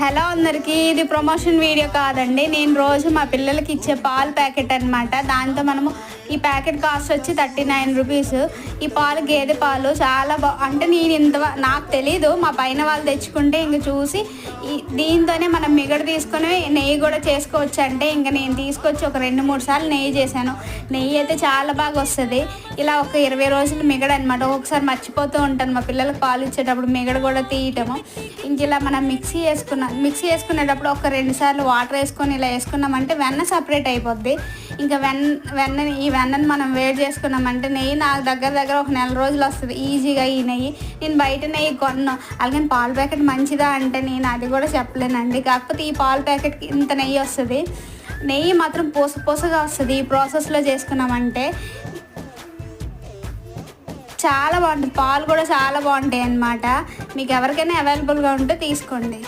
Hello అందరికీ ఇది promotion video కాదండి. నేను రోజు మా పిల్లలకి ఇచ్చే పాలు ప్యాకెట్ అన్నమాట. దాంతో మనము ఈ ప్యాకెట్ కాస్ట్ వచ్చి థర్టీ నైన్ రూపీస్. ఈ పాలు గేదె పాలు చాలా బా అంటే నేను ఇంత నాకు తెలీదు. మా పైన వాళ్ళు తెచ్చుకుంటే ఇంక చూసి ఈ దీంతోనే మనం మిగడ తీసుకొని నెయ్యి కూడా చేసుకోవచ్చు అంటే ఇంకా నేను తీసుకొచ్చి ఒక రెండు మూడు సార్లు నెయ్యి చేశాను. నెయ్యి అయితే చాలా బాగా వస్తుంది. ఇలా ఒక ఇరవై రోజులు మిగడ అనమాట ఒకసారి మర్చిపోతూ ఉంటాను మా పిల్లలకు పాలు ఇచ్చేటప్పుడు మిగడ కూడా తీయటము. ఇంక ఇలా మనం మిక్సీ వేసుకున్నాం మిక్సీ వేసుకునేటప్పుడు ఒక రెండు సార్లు వాటర్ వేసుకొని ఇలా వేసుకున్నామంటే వెన్న సపరేట్ అయిపోద్ది. ఇంకా వెన్న వెన్నని ఈ వెన్నని మనం వేడి చేసుకున్నామంటే నెయ్యి నాకు దగ్గర దగ్గర ఒక నెల రోజులు వస్తుంది. ఈజీగా ఈ నెయ్యి. నేను బయట నెయ్యి కొన్నాను అలాగే పాల ప్యాకెట్ మంచిదా అంటే నేను అది కూడా చెప్పలేనండి. కాకపోతే ఈ పాల ప్యాకెట్కి ఇంత నెయ్యి వస్తుంది. నెయ్యి మాత్రం పూస పూసగా వస్తుంది. ఈ ప్రాసెస్లో చేసుకున్నామంటే చాలా బాగుంటుంది. పాలు కూడా చాలా బాగుంటాయి అన్నమాట మీకు ఎవరికైనా అవైలబుల్గా ఉంటే తీసుకోండి.